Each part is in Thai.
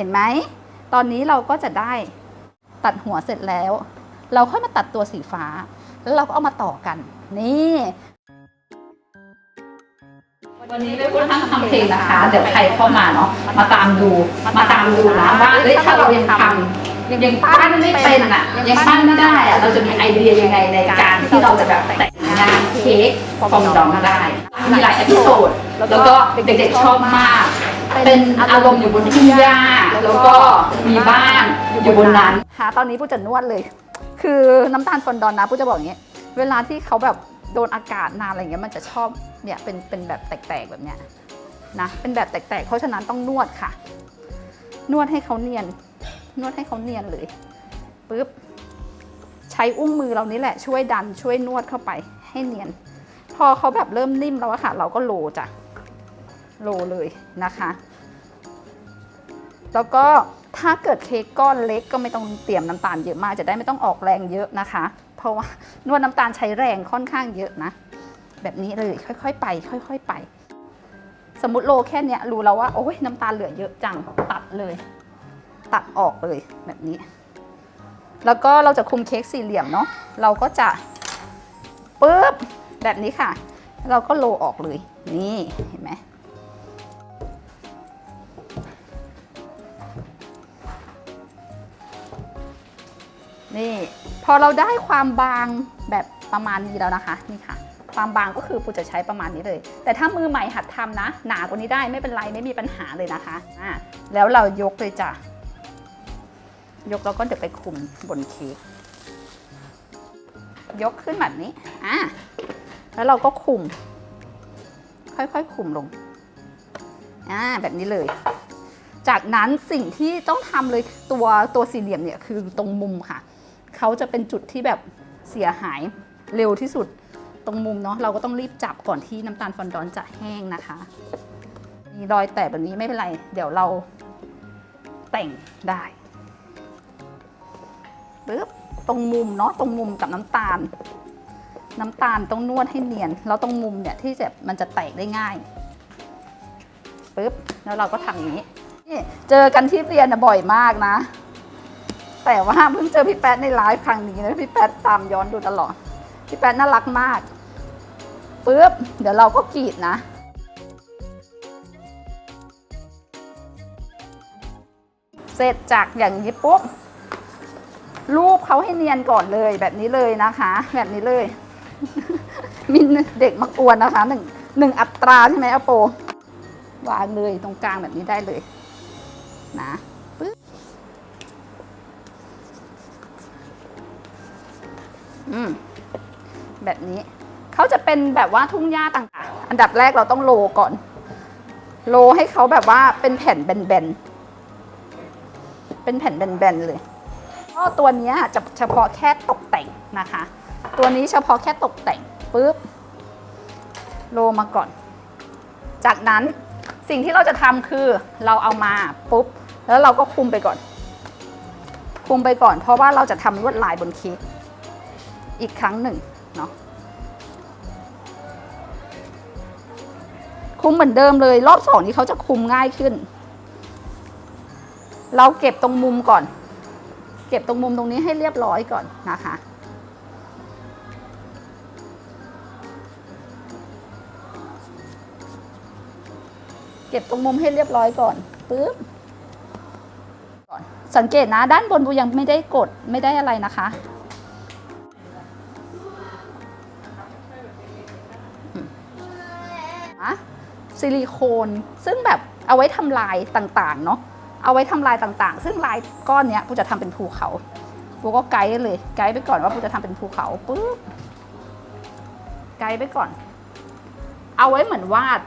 เห็นไหม ตอนนี้เราก็จะได้ตัดหัวเสร็จแล้ว เราค่อยมาตัดตัวสีฟ้า แล้วเราก็เอามาต่อกัน นี่ วันนี้ไม่พูดทั้งทำเพลงนะคะ เดี๋ยวใครเข้ามาเนาะ มาตามดู มาตามดูนะว่าเอ้ยถ้าเรายังทำยังปั้นไม่เป็นอะ ยังปั้นไม่ได้อะ เราจะมีไอเดียยังไงในการที่เราจะแบบแต่งงานเค้กฟองดองได้ มีหลายอพิโซด แล้วก็เด็กๆชอบมาก เป็นอารมณ์อยู่บนทุ่งหญ้า แล้วก็มีบ้านอยู่บนนั้นค่ะตอนนี้ปูจะนวดเลย คือน้ำตาลฟอนดอนนะปูจะบอกอย่างนี้ เวลาที่เขาแบบโดนอากาศนานอะไรเงี้ยมันจะชอบเนี่ยเป็นเป็นแบบแตกๆแบบเนี้ยนะเป็นแบบแตกๆ เพราะฉะนั้นต้องนวดค่ะ นวดให้เขาเนียน นวดให้เขาเนียนเลยปึ๊บใช้อุ้งมือเรานี่แหละช่วยดันช่วยนวดเข้าไปให้เนียน พอเขาแบบเริ่มนิ่มแล้วอะค่ะ เราก็โรลจ้ะโรลเลยนะคะ แล้วก็ถ้าเกิดเค้กก้อนเล็กก็ไม่ต้องเตรียมน้ำตาลเยอะมากจะได้ไม่ต้องออกแรงเยอะนะคะ เพราะว่านวดน้ำตาลใช้แรงค่อนข้างเยอะนะ แบบนี้เลยค่อยๆไป ค่อย ๆไป สมมติโลแค่นี้รู้แล้วว่าโอ้ยน้ำตาลเหลือเยอะจังตัดเลย ตัดออกเลยแบบนี้ แล้วก็เราจะคุมเค้กสี่เหลี่ยมเนาะเราก็จะปึ๊บแบบนี้ค่ะ เราก็โลออกเลย นี่เห็นไหม นี่พอเราได้ความบางแบบประมาณนี้แล้วนะคะนี่ค่ะ ความบางก็คือปูจะใช้ประมาณนี้เลย แต่ถ้ามือใหม่หัดทำนะ หนากว่านี้ได้ไม่เป็นไรไม่มีปัญหาเลยนะคะอ่าแล้วเรายกเลยจ้ะยกแล้วก็เดี๋ยวไปคุมบนเค้กยกขึ้นแบบนี้อ่าแล้วเราก็คุม ค่อยๆคุมลงอ่าแบบนี้เลย จากนั้นสิ่งที่ต้องทำเลยตัวตัวสี่เหลี่ยมเนี่ยคือตรงมุมค่ะ เขาจะเป็นจุดที่แบบเสียหายเร็วที่สุดตรงมุมเนาะเราก็ต้องรีบจับก่อนที่น้ำตาลฟอนดอนจะแห้งนะคะ มีรอยแตกแบบนี้ไม่เป็นไร เดี๋ยวเราแต่งได้ปึ๊บตรงมุมเนาะตรงมุมกับน้ำตาล น้ำตาลต้องนวดให้เนียน แล้วตรงมุมเนี่ยที่จะมันจะแตกได้ง่ายปึ๊บแล้วเราก็ทำอย่างนี้นี่เจอกันที่เรียนนะบ่อยมากนะ แต่ว่าเพิ่งเจอพี่แป๊ดในไลฟ์ครั้งนี้นะพี่แป๊ดตามย้อนดูตลอด พี่แป๊ดน่ารักมากปุ๊บเดี๋ยวเราก็กรีดนะเสร็จจากอย่างนี้ปุ๊บรูปเขาให้เนียนก่อนเลยแบบนี้เลยนะคะ แบบนี้เลย มีเด็กมากวนนะคะหนึ่งหนึ่งอัตราใช่ไหมอโปวางเลยตรงกลางแบบนี้ได้เลย นะปึ๊บ แบบนี้เขาจะเป็นแบบว่าทุ่งหญ้าต่าง ๆ อันดับแรกเราต้องโลก่อน โลให้เขาแบบว่าเป็นแผ่นแบนๆ เป็นแผ่นแบนๆเลยก็ตัวนี้จะเฉพาะแค่ตกแต่งนะคะ ตัวนี้เฉพาะแค่ตกแต่งปุ๊บโลมาก่อน จากนั้นสิ่งที่เราจะทำคือเราเอามาปุ๊บแล้วเราก็คุมไปก่อน คุมไปก่อน เพราะว่าเราจะทำลวดลายบนเค้ก อีกครั้งหนึ่งเนาะคุมเหมือนเดิมเลยรอบสองนี้เขาจะคุมง่ายขึ้น เราเก็บตรงมุมก่อน เก็บตรงมุมตรงนี้ให้เรียบร้อยก่อนนะคะเก็บตรงมุมให้เรียบร้อยก่อนปึ๊บสังเกตนะด้านบนบูยังไม่ได้กดไม่ได้อะไรนะคะ ซิลิโคน ซึ่งแบบเอาไว้ทำลายต่างๆ เนาะเอาไว้ทำลายต่างๆ ซึ่งลายก้อนเนี้ยปูจะทำเป็นภูเขาปูก็ไกด์เลย ไกด์ไปก่อนว่าปูจะทำเป็นภูเขาปึ๊บไกด์ไปก่อน เอาไว้เหมือนวาด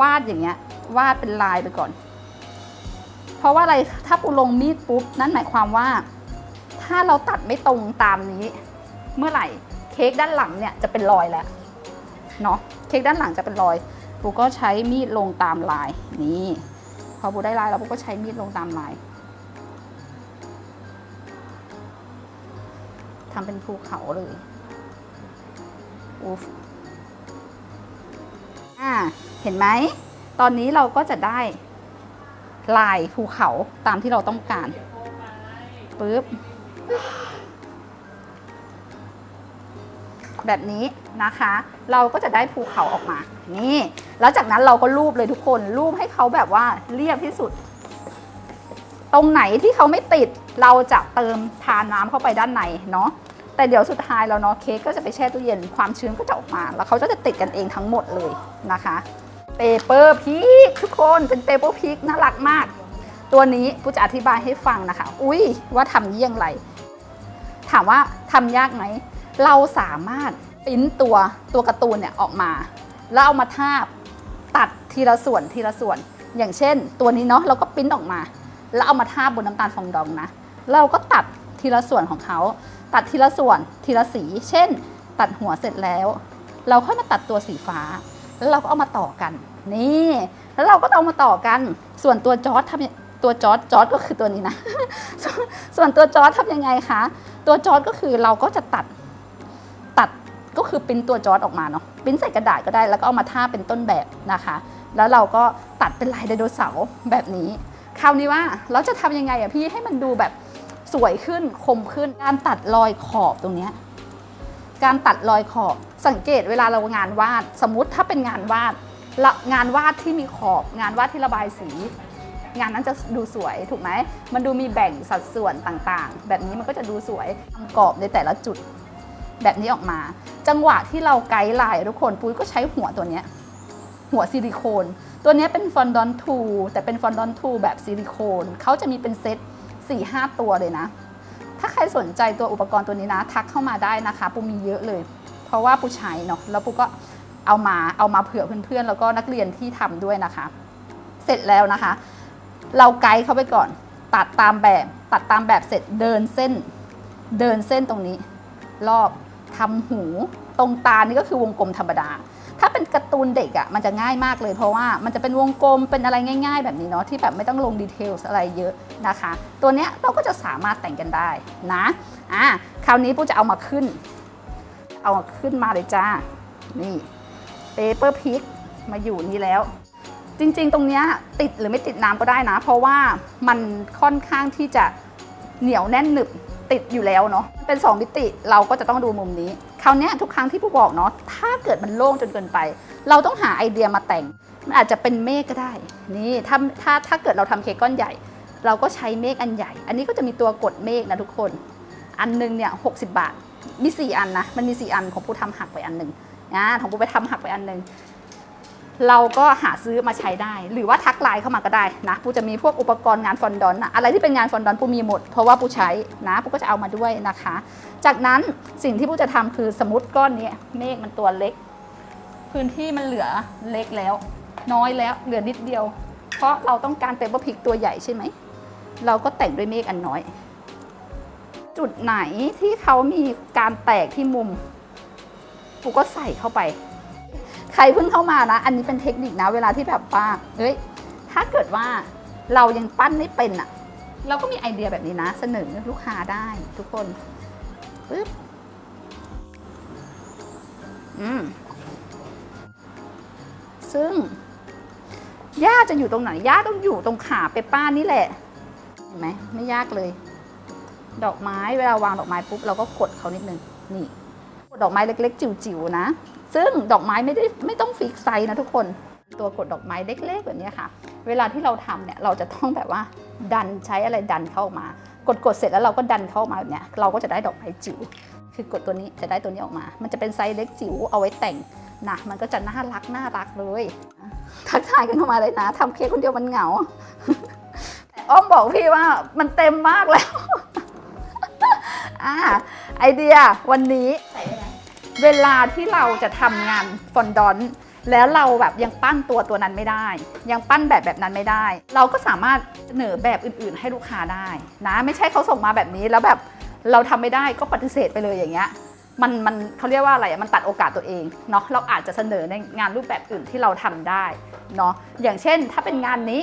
วาดอย่างเงี้ย วาดเป็นลายไปก่อน เพราะว่าอะไรถ้าปูลงมีดปุ๊บนั่นหมายความว่า ถ้าเราตัดไม่ตรงตามนี้ เมื่อไหร่เค้กด้านหลังเนี่ยจะเป็นรอยแล้วเนาะ ค้กด้านหลังจะเป็นรอยปูก็ใช้มีดลงตามลายนี่พอปูได้ลายแล้วปูก็ใช้มีดลงตามลายทำเป็นภูเขาเลยอุ๊ฟอ่าเห็นไหม ตอนนี้เราก็จะได้ลายภูเขาตามที่เราต้องการปึ๊บแบบนี้ นะคะ เราก็จะได้ภูเขาออกมา นี่ แล้วจากนั้นเราก็รูปเลยทุกคน รูปให้เขาแบบว่าเรียบที่สุด ตรงไหนที่เขาไม่ติด เราจะเติมทาน้ำเข้าไปด้านในเนาะ แต่เดี๋ยวสุดท้ายแล้วเนาะเค้กก็จะไปแช่ตู้เย็น ความชื้นก็จะออกมา แล้วเขาก็จะติดกันเองทั้งหมดเลยนะคะเปเปอร์พีกทุกคนเป็นเปเปอร์พีกน่ารักมาก ตัวนี้ปูจะอธิบายให้ฟังนะคะ อุ้ยว่าทำเยี่ยงไร ถามว่าทำยากไหม เราสามารถ ปิ้นตัวตัวการ์ตูนเนี่ยออกมา แล้วเอามาทาบตัดทีละส่วนทีละส่วน อย่างเช่น ตัวนี้เนาะเราก็ปิ้นออกมา แล้วเอามาทาบบนน้ำตาลฟองดองนะเราก็ตัดทีละส่วนของเขาตัดทีละส่วนทีละสี เช่น ตัดหัวเสร็จแล้ว เราค่อยมาตัดตัวสีฟ้า แล้วเราก็เอามาต่อกัน นี่ แล้วเราก็เอามาต่อกัน ส่วนตัวจอร์ดทำตัวจอร์ดจอร์ดก็คือตัวนี้นะ ส่วนตัวจอร์ดทำยังไงคะ ตัวจอร์ดก็คือเราก็จะตัด ก็คือปริ้นตัวจอร์ดออกมาเนาะปริ้นใส่กระดาษก็ได้แล้วก็เอามาทาเป็นต้นแบบนะคะ แล้วเราก็ตัดเป็นลายไดโนเสาร์แบบนี้ คราวนี้ว่าเราจะทำยังไงอะพี่ให้มันดูแบบสวยขึ้นคมขึ้นการตัดรอยขอบตรงเนี้ยการตัดรอยขอบสังเกตเวลาเรางานวาด สมมุติถ้าเป็นงานวาดงานวาดที่มีขอบ งานวาดที่ระบายสีงานนั้นจะดูสวยถูกไหม มันดูมีแบ่งสัดส่วนต่างๆ แบบนี้มันก็จะดูสวยทำกรอบในแต่ละจุด แบบนี้ออกมา จังหวะที่เราไกด์ไลน์ทุกคนปุ้ยก็ใช้หัวตัวเนี้ยหัวซิลิโคน ตัวนี้เป็นฟอนดอนทูแต่เป็นฟอนดอนทูแบบซิลิโคนเขาจะมีเป็นเซต4-5 ตัวเลยนะ ถ้าใครสนใจตัวอุปกรณ์ตัวนี้นะ ทักเข้ามาได้นะคะ ปูมีเยอะเลย เพราะว่าปูใช้เนาะแล้วปูก็เอามาเอามาเผื่อเพื่อนๆ แล้วก็นักเรียนที่ทำด้วยนะคะ เสร็จแล้วนะคะ เราไกด์เข้าไปก่อน ตัดตามแบบ ตัดตามแบบเสร็จเดินเส้น เดินเส้นตรงนี้ รอบ ทำหู ตรงตานี่ก็คือวงกลมธรรมดา ถ้าเป็นการ์ตูนเด็กอะ่ะมันจะง่ายมากเลยเพราะว่ามันจะเป็นวงกลมเป็นอะไรง่าย ๆ แบบนี้เนาะที่แบบไม่ต้องลงดีเทลอะไรเยอะนะคะ ตัวเนี้ยเราก็จะสามารถแต่งกันได้นะอะคราวนี้ปูจะเอามาขึ้น เอามาขึ้นมาเลยจ้านี่เปเปอร์พิกมาอยู่นี่แล้ว จริงๆ ตรงเนี้ยติดหรือไม่ติดน้ำก็ได้นะ เพราะว่ามันค่อนข้างที่จะเหนียวแน่นหนึบ ติดอยู่แล้วเนาะเป็น 2 มิติเราก็จะต้องดูมุมนี้คราวนี้ทุกครั้งที่ผู้บอกเนาะถ้าเกิดมันโล่งจนเกินไป เราต้องหาไอเดียมาแต่ง มันอาจจะเป็นเมฆก็ได้ นี่ถ้าถ้าถ้าเกิดเราทำเค้กก้อนใหญ่ เราก็ใช้เมฆอันใหญ่ อันนี้ก็จะมีตัวกดเมฆนะทุกคน อันหนึงเนี่ยหกบาท มี 4 อันนะมันมี 4 อันของผู้ทำหักไปอันหนึ่งนะของผู้ไปทำหักไปอันหนึ่ง เราก็หาซื้อมาใช้ได้ หรือว่าทักไลน์เข้ามาก็ได้นะปูจะมีพวกอุปกรณ์งานฟอนดอนนะอะไรที่เป็นงานฟอนดอนปูมีหมด เพราะว่าปูใช้นะปูก็จะเอามาด้วยนะคะ จากนั้นสิ่งที่ปูจะทำคือสมมติก้อนนี้เมฆมันตัวเล็ก พื้นที่มันเหลือเล็กแล้ว น้อยแล้วเหลือนิดเดียว เพราะเราต้องการเปเปอร์พิกตัวใหญ่ใช่ไหมเราก็แต่งด้วยเมฆอันน้อย จุดไหนที่เขามีการแตกที่มุมปูก็ใส่เข้าไป ใครเพิ่งเข้ามานะ อันนี้เป็นเทคนิคนะ เวลาที่แบบว่าเฮ้ย ถ้าเกิดว่าเรายังปั้นไม่เป็นอะเราก็มีไอเดียแบบนี้นะ เสนอลูกค้าได้ทุกคนปึ๊บอืมซึ่งย่าจะอยู่ตรงไหนย่าต้องอยู่ตรงขาเปปป้านี่แหละ เห็นไหมไม่ยากเลย ดอกไม้เวลาวางดอกไม้ปุ๊บเราก็กดเขานิดนึงนี่กดดอกไม้เล็ก ๆ จิ๋วๆนะ ซึ่งดอกไม้ไม่ได้ไม่ต้องฟิกไซส์นะทุกคนตัวกดดอกไม้เล็กๆแบบนี้ค่ะ เวลาที่เราทำเนี่ยเราจะต้องแบบว่าดันใช้อะไรดันเข้ามากดกดเสร็จแล้วเราก็ดันเข้ามาแบบนี้เราก็จะได้ดอกไม้จิ๋วคือกดตัวนี้จะได้ตัวนี้ออกมา มันจะเป็นไซส์เล็กจิ๋วเอาไว้แต่งนะมันก็จะน่ารักน่ารักเลยทักทายกันเข้ามาเลยนะทำเค้กคนเดียวมันเหงาแต่อ้อมบอกพี่ว่ามันเต็มมากแล้วอ่าไอเดียวันนี้ เวลาที่เราจะทำงานฟอนดอนแล้วเราแบบยังปั้นตัวตัวนั้นไม่ได้ ยังปั้นแบบแบบนั้นไม่ได้ เราก็สามารถเสนอแบบอื่นๆ ให้ลูกค้าได้นะไม่ใช่เขาส่งมาแบบนี้แล้วแบบเราทำไม่ได้ก็ปฏิเสธไปเลยอย่างเงี้ยมันมันเขาเรียกว่าอะไรมันตัดโอกาสตัวเองเนาะเราอาจจะเสนอในงานรูปแบบอื่นที่เราทำได้เนาะอย่างเช่นถ้าเป็นงานนี้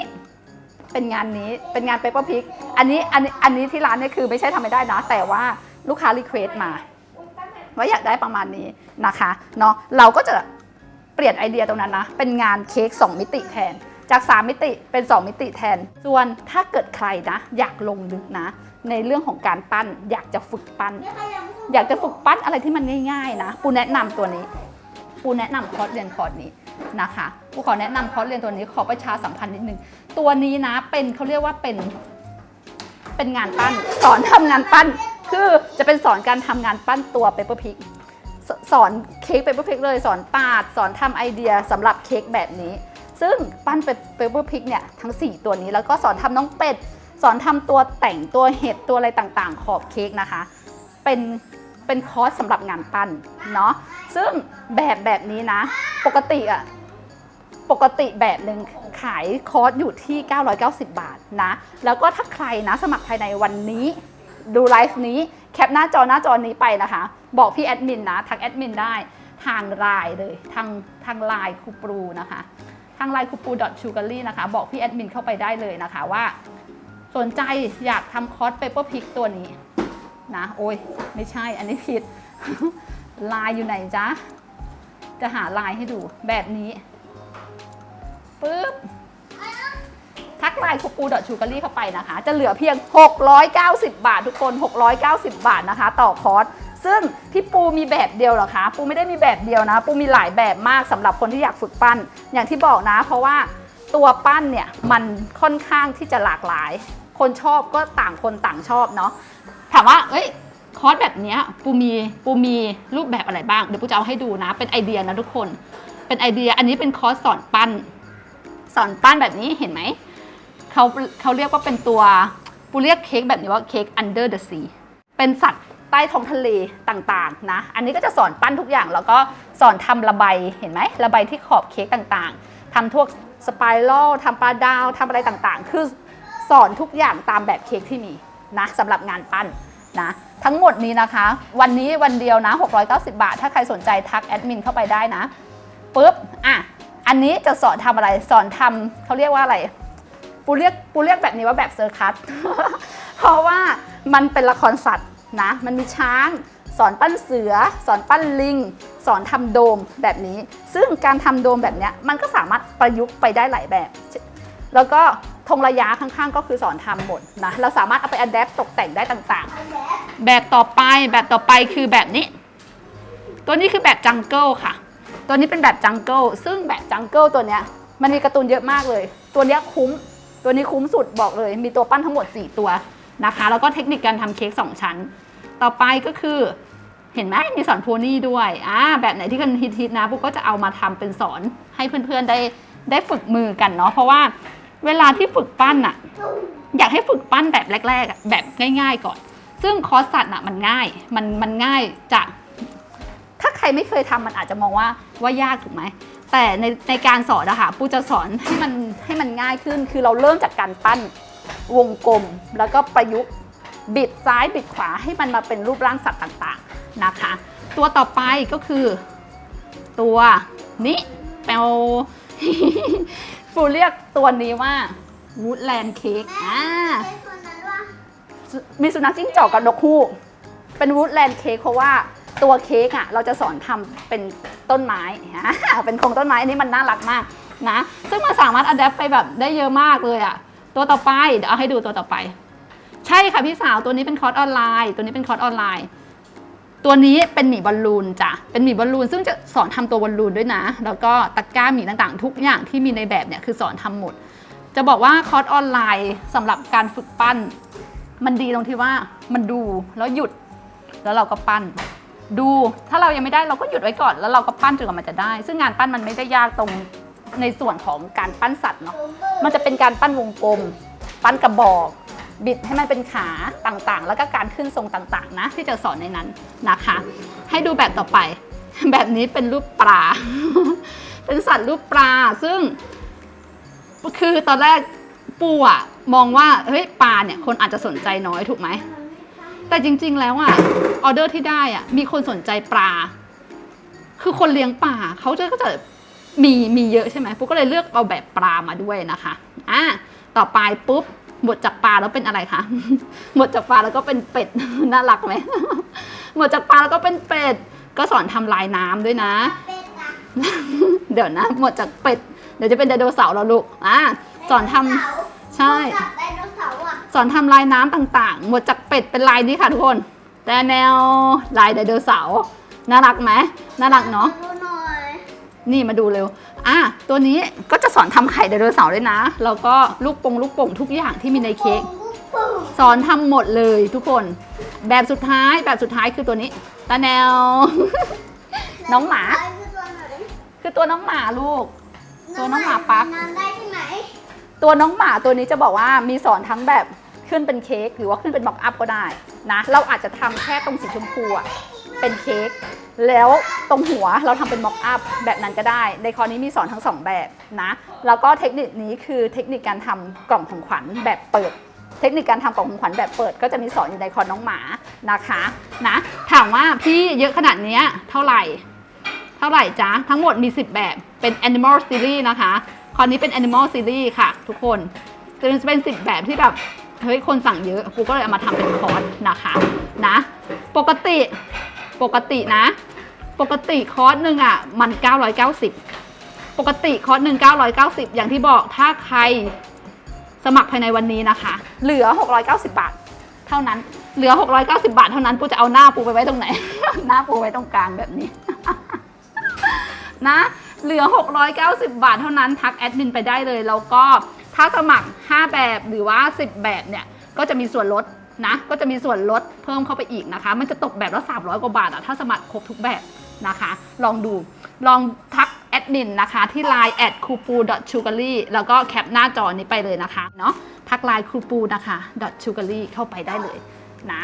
เป็นงานนี้เป็นงานเปเปอร์พิกอันนี้อันนี้อันนี้ที่ร้านเนี่ยคือไม่ใช่ทำไม่ได้นะ แต่ว่าลูกค้ารีเควสมา ว่าอยากได้ประมาณนี้นะคะเนาะเราก็จะเปลี่ยนไอเดียตรงนั้นนะ เป็นงานเค้ก2 มิติแทน จาก 3 มิติเป็น 2 มิติแทน ส่วนถ้าเกิดใครนะ อยากลงลึกนะ ในเรื่องของการปั้น อยากจะฝึกปั้น อยากจะฝึกปั้นอะไรที่มันง่าย ๆ นะปูแนะนำตัวนี้ปูแนะนำคอร์สเรียนคอร์สนี้นะคะปูขอแนะนำคอร์สเรียนตัวนี้ขอประชาสัมพันธ์นิดนึงตัวนี้นะเป็นเขาเรียกว่าเป็นเป็นงานปั้นสอนทำงานปั้น คือจะเป็นสอนการทำงานปั้นตัวเปเปอร์พิกสอนเค้กเปเปอร์พิกเลยสอนปาด สอนทำไอเดียสำหรับเค้กแบบนี้ ซึ่งปั้นเปเปเปอร์พิกเนี่ยทั้ง 4 ตัวนี้แล้วก็สอนทำน้องเป็ด สอนทำตัวแต่งตัวเห็ดตัวอะไรต่างๆ ขอบเค้กนะคะ เป็นเป็นคอร์สสำหรับงานปั้นเนาะซึ่งแบบแบบนี้นะ ปกติอะปกติแบบหนึ่งขายคอร์สอยู่ที่ 990 บาทนะ แล้วก็ถ้าใครนะสมัครภายในวันนี้ ดูไลฟ์นี้แคปหน้าจอหน้าจอนี้ไปนะคะ บอกพี่แอดมินนะทักแอดมินได้ทางไลน์เลยทางทางไลน์ครูปรูนะคะ ทางไลน์คูปูดอทชูการีนะคะ บอกพี่แอดมินเข้าไปได้เลยนะคะว่า สนใจอยากทำคอร์สเปเปอร์พิกตัวนี้นะโอ้ยไม่ใช่อันนี้ผิดลายอยู่ไหนจ๊ะ จะหาลายให้ดูแบบนี้ปึ๊บ ทักไลน์คูปูดอชูการีเข้าไปนะคะ จะเหลือเพียง 690 บาททุกคน 690 บาทนะคะ ต่อคอร์สซึ่งพี่ปูมีแบบเดียวหรอคะ ปูไม่ได้มีแบบเดียวนะ ปูมีหลายแบบมากสำหรับคนที่อยากฝึกปั้น อย่างที่บอกนะ เพราะว่าตัวปั้นเนี่ยมันค่อนข้างที่จะหลากหลาย คนชอบก็ต่างคนต่างชอบเนาะถามว่าเอ้ยคอร์สแบบนี้ปูมีปูมีรูปแบบอะไรบ้างเดี๋ยวปูจะเอาให้ดูนะ เป็นไอเดียนะทุกคน เป็นไอเดียอันนี้เป็นคอร์สสอนปั้น สอนปั้นแบบนี้เห็นไหม เขาเขาเรียกว่าเป็นตัวปูเรียกเค้กแบบนี้ว่าเค้ก under the sea เป็นสัตว์ใต้ท้องทะเลต่างๆนะ อันนี้ก็จะสอนปั้นทุกอย่าง แล้วก็สอนทำระบายเห็นไหมระบายที่ขอบเค้กต่างๆทำพวกสไปรัลทำปลาดาวทำอะไรต่างๆ คือสอนทุกอย่างตามแบบเค้กที่มีนะสำหรับงานปั้นนะทั้งหมดนี้นะคะ วันนี้วันเดียวนะ 690 บาท ถ้าใครสนใจทักแอดมินเข้าไปได้นะปุ๊บอะอันนี้จะสอนทำอะไรสอนทำเขาเรียกว่าอะไร ปูเรียกปูเรียกแบบนี้ว่าแบบเซอร์คัส เพราะว่ามันเป็นละครสัตว์นะ มันมีช้าง สอนปั้นเสือ สอนปั้นลิง สอนทำโดมแบบนี้ ซึ่งการทำโดมแบบเนี้ยมันก็สามารถประยุกต์ไปได้หลายแบบ แล้วก็ธงระยะข้างๆ ก็คือสอนทำหมดนะ เราสามารถเอาไปอัดแอปตกแต่งได้ต่างๆ แบบต่อไปแบบต่อไปคือแบบนี้ ตัวนี้คือแบบจังเกิลค่ะ ตัวนี้เป็นแบบจังเกิลซึ่งแบบจังเกิลตัวเนี้ยมันมีการ์ตูนเยอะมากเลย ตัวเนี้ยคุ้ม ตัวนี้คุ้มสุดบอกเลย มีตัวปั้นทั้งหมด 4 ตัวนะคะ แล้วก็เทคนิคการทำเค้ก2 ชั้น ต่อไปก็คือเห็นไหมมีสอนโพนี่ด้วยอ่าแบบไหนที่กันฮิตๆนะปุ๊กก็จะเอามาทำเป็นสอนให้เพื่อนๆได้ได้ฝึกมือกันเนาะเพราะว่าเวลาที่ฝึกปั้นอะอยากให้ฝึกปั้นแบบแรกๆแบบง่าย ๆ ก่อน ซึ่งคอร์สสัตว์อะมันง่ายมันมันง่ายจาก ถ้าใครไม่เคยทำมันอาจจะมองว่าว่ายากถูกไหม แต่ในในการสอนอะค่ะปูจะสอนให้มันให้มันง่ายขึ้น คือเราเริ่มจากการปั้นวงกลม แล้วก็ประยุกต์บิดซ้ายบิดขวาให้มันมาเป็นรูปร่างสัตว์ต่างๆนะคะ ตัวต่อไปก็คือ ตัวนี้แปลฟูเรียกตัวนี้ว่า Woodland Cake อ่ามีสุนัขจิ้งจอกกับนกฮูกเป็นวูดแลนด์เค้กเพราะว่า ตัวเค้กอะเราจะสอนทำเป็นต้นไม้เป็นโครงต้นไม้อันนี้มันน่ารักมากนะ ซึ่งมันสามารถอัดแอปไปแบบได้เยอะมากเลยอะตัวต่อไปเดี๋ยวเอาให้ดูตัวต่อไป ใช่ค่ะพี่สาวตัวนี้เป็นคอร์สออนไลน์ ตัวนี้เป็นคอร์สออนไลน์ ตัวนี้เป็นหมีบอลลูนจ้ะเป็นหมีบอลลูน ซึ่งจะสอนทำตัวบอลลูนด้วยนะ แล้วก็ตะกร้าหมีต่างๆ ทุกอย่างที่มีในแบบเนี่ยคือสอนทำหมด จะบอกว่าคอร์สออนไลน์สำหรับการฝึกปั้น มันดีตรงที่ว่ามันดูแล้วหยุด แล้วเราก็ปั้น ดูถ้าเรายังไม่ได้เราก็หยุดไว้ก่อน แล้วเราก็ปั้นจนกว่ามันจะได้ ซึ่งงานปั้นมันไม่ได้ยากตรงในส่วนของการปั้นสัตว์เนาะมันจะเป็นการปั้นวงกลม ปั้นกระบอกบิดให้มันเป็นขาต่างๆ แล้วก็การขึ้นทรงต่างๆ นะ ที่จะสอนในนั้นนะคะ ให้ดูแบบต่อไป แบบนี้เป็นรูปปลา เป็นสัตว์รูปปลาซึ่ง คือตอนแรกปูอะมองว่าเฮ้ยปลาเนี่ยคนอาจจะสนใจน้อยถูกไหม แต่จริง ๆ แล้วอะออเดอร์ที่ได้อะมีคนสนใจปลา คือคนเลี้ยงปลาเขาจะก็จะมีมีเยอะใช่ไหมปุ๊กก็เลยเลือกเอาแบบปลามาด้วยนะคะอะต่อไปปุ๊บหมดจากปลาแล้วเป็นอะไรคะ หมดจากปลาแล้วก็เป็นเป็ด น่ารักไหม หมดจากปลาแล้วก็เป็นเป็ด ก็สอนทำลายน้ำด้วยนะ เดี๋ยวนะ หมดจากเป็ด เดี๋ยวจะเป็นไดโนเสาร์แล้วลูก อะ สอนทำใช่ ไดโน สาร์อะสอนทำลายน้ำต่างๆ หมดจากเป็ดเป็นลายนี้ค่ะทุกคน แต่แนวลายไดโนเสาร์น่ารักไหมน่ารักเนาะดูหน่อยนี่มาดูเร็ว อะ ตัวนี้ก็จะสอนทำไข่ไดโนเสาร์ด้วยนะ แล้วก็ลูกโป่งลูกโป่งทุกอย่างที่มีในเค้กปุ้งสอนทำหมดเลยทุกคน แบบสุดท้ายแบบสุดท้ายคือตัวนี้ตาแนว น้องหมา คือตัวไหนคือตัวน้องหมาลูก ตัวน้องหมาปั๊ก ตัวน้องหมาตัวนี้จะบอกว่ามีสอนทั้งแบบขึ้นเป็นเค้กหรือว่าขึ้นเป็นบ็อกอัพก็ได้นะเราอาจจะทำแค่ตรงสีชมพูอะเป็นเค้กแล้วตรงหัวเราทำเป็นบ็อกอัพแบบนั้นก็ได้ ในคอร์สนี้มีสอนทั้งสองแบบนะแล้วก็เทคนิคนี้คือเทคนิคการทำกล่องของขวัญแบบเปิด เทคนิคการทำกล่องของขวัญแบบเปิด ก็จะมีสอนอยู่ในคอร์น้องหมานะคะนะถามว่าพี่เยอะขนาดนี้เท่าไหร่ เท่าไหร่จ๊ะทั้งหมดมี 10 แบบเป็น Animal Series นะคะ คราวนี้เป็น Animal Series ค่ะ ทุกคนจะเป็น 10 แบบที่แบบ เฮ้ย คนสั่งเยอะกูก็เลยเอามาทำเป็นคอร์สนะคะนะ ปกติปกตินะ ปกติคอร์สหนึ่งอะ มัน 990 ปกติคอร์สหนึ่ง990 อย่างที่บอกถ้าใครสมัครภายในวันนี้นะคะ เหลือ 690 บาท เท่านั้น เหลือ 690 บาท เท่านั้นปูจะเอาหน้าปูไปไว้ตรงไหน หน้าปูไว้ตรงกลางแบบนี้ นะ เหลือ 690 บาทเท่านั้นทักแอดมินไปได้เลย แล้วก็ถ้าสมัคร 5 แบบหรือว่า 10 แบบเนี่ย ก็จะมีส่วนลดนะ ก็จะมีส่วนลดเพิ่มเข้าไปอีกนะคะ มันจะตกแบบละ300 กว่าบาทอะถ้าสมัครครบทุกแบบนะคะ ลองดูลองทักแอดมินนะคะ ที่ line at c o o p o s u g a r y แล้วก็แคปหน้าจอนี้ไปเลยนะคะเนาะทัก line c o o p o นะคะ s u g a r y เข้าไปได้เลยนะ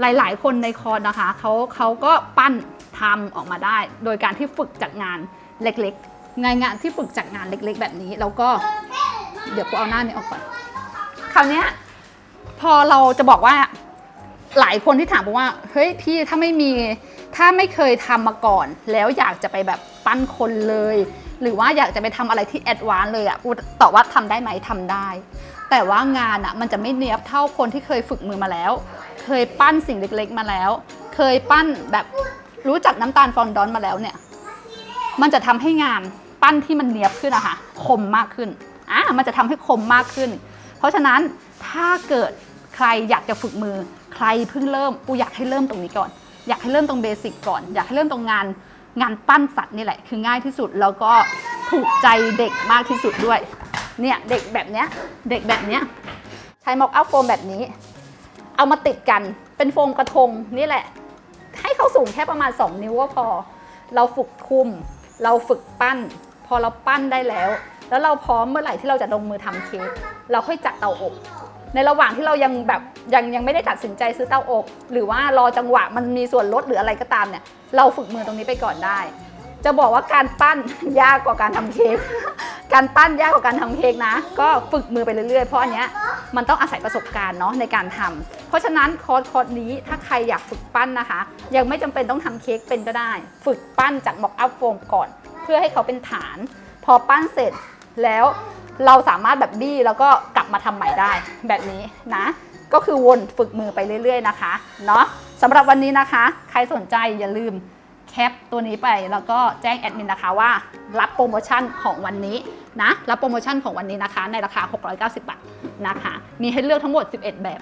หลาย ๆ คนในคอร์สนะคะเขาเขาก็ปั้นทำออกมาได้ โดยการที่ฝึกจากงาน เล็กๆ งานงานที่ฝึกจากงานเล็ก ๆ แบบนี้แล้วก็เดี๋ยวกูเอาหน้านี้ออกก่อนคราวนี้ยพอเราจะบอกว่าหลายคนที่ถามบอกว่าเฮ้ยพี่ถ้าไม่มีถ้าไม่เคยทำมาก่อน แล้วอยากจะไปแบบปั้นคนเลย หรือว่าอยากจะไปทำอะไรที่แอดวานเลยอะกูตอบว่าทำได้ไหมทำได้ แต่ว่างานอะมันจะไม่เนียบเท่าคนที่เคยฝึกมือมาแล้ว เคยปั้นสิ่งเล็กๆมาแล้ว เคยปั้นแบบรู้จักน้ำตาลฟอนดอนมาแล้วเนี่ย มันจะทำให้งานปั้นที่มันเนียบขึ้นอะค่ะคมมากขึ้นอะมันจะทำให้คมมากขึ้น เพราะฉะนั้นถ้าเกิดใครอยากจะฝึกมือ ใครเพิ่งเริ่มปูอยากให้เริ่มตรงนี้ก่อน อยากให้เริ่มตรงเบสิกก่อน อยากให้เริ่มตรงงานงานปั้นสัตว์นี่แหละคือง่ายที่สุดแล้วก็ถูกใจเด็กมากที่สุดด้วยเนี่ยเด็กแบบเนี้ยเด็กแบบเนี้ยใช้ม็อกอัพโฟมแบบนี้ เอามาติดกันเป็นโฟมกระทงนี่แหละ ให้เขาสูงแค่ประมาณ 2 นิ้วก็พอ เราฝึกคุม เราฝึกปั้น พอเราปั้นได้แล้ว แล้วเราพร้อมเมื่อไหร่ที่เราจะลงมือทำเค้กเราค่อยจัดเตาอบ ในระหว่างที่เรายังแบบยังยังไม่ได้ตัดสินใจซื้อเตาอบ หรือว่ารอจังหวะมันมีส่วนลดหรืออะไรก็ตามเนี่ย เราฝึกมือตรงนี้ไปก่อนได้ จะบอกว่าการปั้นยากกว่าการทำเค้ก การปั้นยากกว่าการทำเค้กนะ ก็ฝึกมือไปเรื่อยๆ เพราะอันเนี้ยมันต้องอาศัยประสบการณ์เนาะในการทำเพราะฉะนั้นคอร์สคอร์สนี้ถ้าใครอยากฝึกปั้นนะคะ ยังไม่จำเป็นต้องทำเค้กเป็นก็ได้ ฝึกปั้นจากม็อกอัพโฟมก่อน เพื่อให้เขาเป็นฐาน พอปั้นเสร็จแล้วเราสามารถแบบบี้แล้วก็กลับมาทำใหม่ได้แบบนี้นะ ก็คือวนฝึกมือไปเรื่อย ๆ นะคะเนาะสำหรับวันนี้นะคะ ใครสนใจอย่าลืม แคปตัวนี้ไปแล้วก็แจ้งแอดมินนะคะว่ารับโปรโมชั่นของวันนี้นะรับโปรโมชั่นของวันนี้นะคะ ในราคา 690 บาทนะคะ มีให้เลือกทั้งหมด 11 แบบ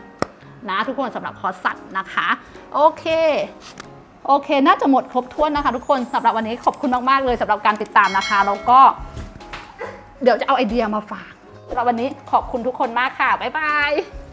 นะทุกคนสำหรับคอร์สสัตว์นะคะ โอเคโอเค น่าจะหมดครบถ้วนนะคะ ทุกคนสำหรับวันนี้ขอบคุณมาก ๆ เลยสำหรับการติดตามนะคะแล้วก็ เดี๋ยวจะเอาไอเดียมาฝากสำหรับวันนี้ขอบคุณทุกคนมากค่ะ บ๊ายบาย